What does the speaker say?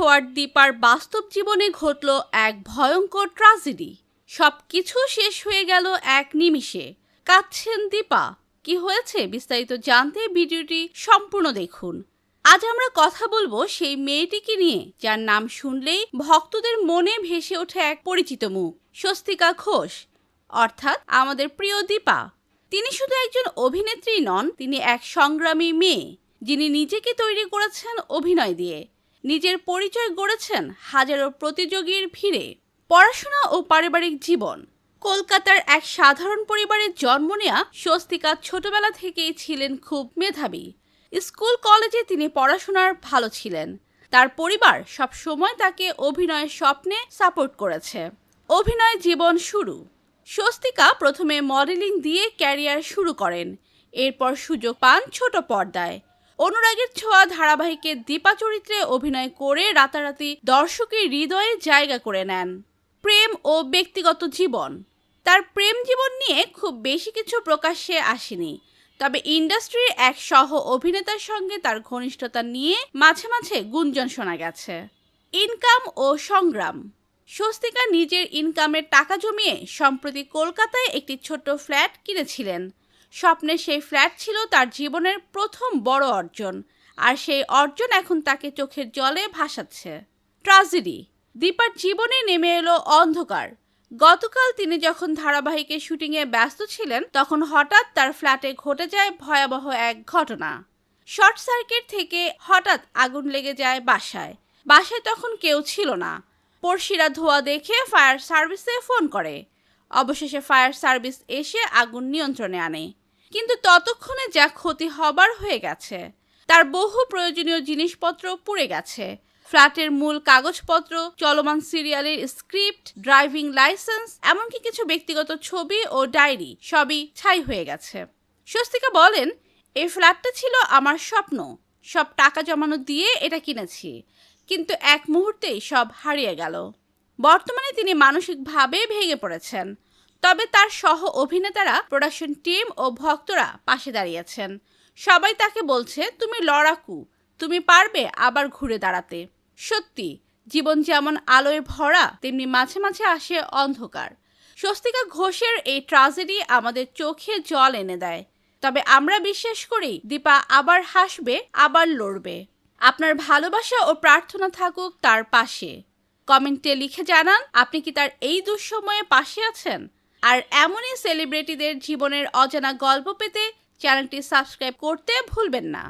ছোঁয়ার দীপার বাস্তব জীবনে ঘটল এক ভয়ঙ্কর ট্রাজেডি। সব কিছু শেষ হয়ে গেল এক নিমিষে। কাঁদছেন দীপা। কি হয়েছে? বিস্তারিত জানতে ভিডিওটি সম্পূর্ণ দেখুন। আজ আমরা কথা বলব সেই মেয়েটিকে নিয়ে, যার নাম শুনলেই ভক্তদের মনে ভেসে ওঠে এক পরিচিত মুখ, স্বস্তিকা ঘোষ, অর্থাৎ আমাদের প্রিয় দীপা। তিনি শুধু একজন অভিনেত্রী নন, তিনি এক সংগ্রামী মেয়ে, যিনি নিজেকে তৈরি করেছেন অভিনয় দিয়ে। নিজের পরিচয় গড়েছেন হাজারো প্রতিযোগীর ভিড়ে। পড়াশোনা ও পারিবারিক জীবন। কলকাতার এক সাধারণ পরিবারে জন্ম নেয়া স্বস্তিকা ছোটবেলা থেকেই ছিলেন খুব মেধাবী। স্কুল কলেজে তিনি পড়াশোনার ভালো ছিলেন। তার পরিবার সব সময় তাকে অভিনয়ের স্বপ্নে সাপোর্ট করেছে। অভিনয় জীবন শুরু। স্বস্তিকা প্রথমে মডেলিং দিয়ে ক্যারিয়ার শুরু করেন। এরপর সুযোগ পান ছোট পর্দায়। অনুরাগের ছোঁয়া ধারাবাহিকে দীপা চরিত্রে অভিনয় করে রাতারাতি দর্শকের হৃদয়ে জায়গা করে নেন। প্রেম ও ব্যক্তিগত জীবন। তার প্রেম জীবন নিয়ে খুব বেশি কিছু প্রকাশ্যে আসেনি। তবে ইন্ডাস্ট্রির এক সহ অভিনেতার সঙ্গে তার ঘনিষ্ঠতা নিয়ে মাঝে মাঝে গুঞ্জন শোনা গেছে। ইনকাম ও সংগ্রাম। স্বস্তিকা নিজের ইনকামের টাকা জমিয়ে সম্প্রতি কলকাতায় একটি ছোট্ট ফ্ল্যাট কিনেছিলেন। স্বপ্নের সেই ফ্ল্যাট ছিল তার জীবনের প্রথম বড় অর্জন, আর সেই অর্জন এখন তাকে চোখের জলে ভাসাচ্ছে। ট্রাজেডি, দীপার জীবনে নেমে এলো অন্ধকার। গতকাল তিনি যখন ধারাবাহিকের শুটিংয়ে ব্যস্ত ছিলেন, তখন হঠাৎ তার ফ্ল্যাটে ঘটে যায় ভয়াবহ এক ঘটনা। শর্ট সার্কিট থেকে হঠাৎ আগুন লেগে যায় বাসায়। বাসায় তখন কেউ ছিল না। পড়শিরা ধোয়া দেখে ফায়ার সার্ভিসে ফোন করে। অবশেষে ফায়ার সার্ভিস এসে আগুন নিয়ন্ত্রণে আনে। কিন্তু ততক্ষণে যা ক্ষতি হবার হয়ে গেছে, তার বহু প্রয়োজনীয় জিনিসপত্র পুড়ে গেছে। ফ্ল্যাটের মূল কাগজপত্র, চলমান সিরিয়ালের স্ক্রিপ্ট, ড্রাইভিং লাইসেন্স, এমনকি কিছু ব্যক্তিগত ছবি ও ডায়েরি সবই ছাই হয়ে গেছে। স্বস্তিকা বলেন, এই ফ্ল্যাটটা ছিল আমার স্বপ্ন। সব টাকা জমানো দিয়ে এটা কিনেছি। কিন্তু এক মুহূর্তেই সব হারিয়ে গেল। বর্তমানে তিনি মানসিকভাবে ভেঙে পড়েছেন। তবে তার সহ অভিনেতারা প্রোডাকশন টিম ও ভক্তরা পাশে দাঁড়িয়েছেন। সবাই তাকে বলছে, তুমি লড়াকু, তুমি পারবে আবার ঘুরে দাঁড়াতে। সত্যি, জীবন যেমন আলোয় ভরা, তেমনি মাঝে মাঝে আসে অন্ধকার। স্বস্তিকা ঘোষের এই ট্রাজেডি আমাদের চোখে জল এনে দেয়। তবে আমরা বিশ্বাস করি, দীপা আবার হাসবে, আবার লড়বে। আপনার ভালোবাসা ও প্রার্থনা থাকুক তার পাশে। কমেন্টে লিখে জানান, আপনি কি তার এই দুঃসময়ে পাশে আছেন? আর এমনই সেলিব্রিটিদের জীবনের অজানা গল্প পেতে চ্যানেলটি সাবস্ক্রাইব করতে ভুলবেন না।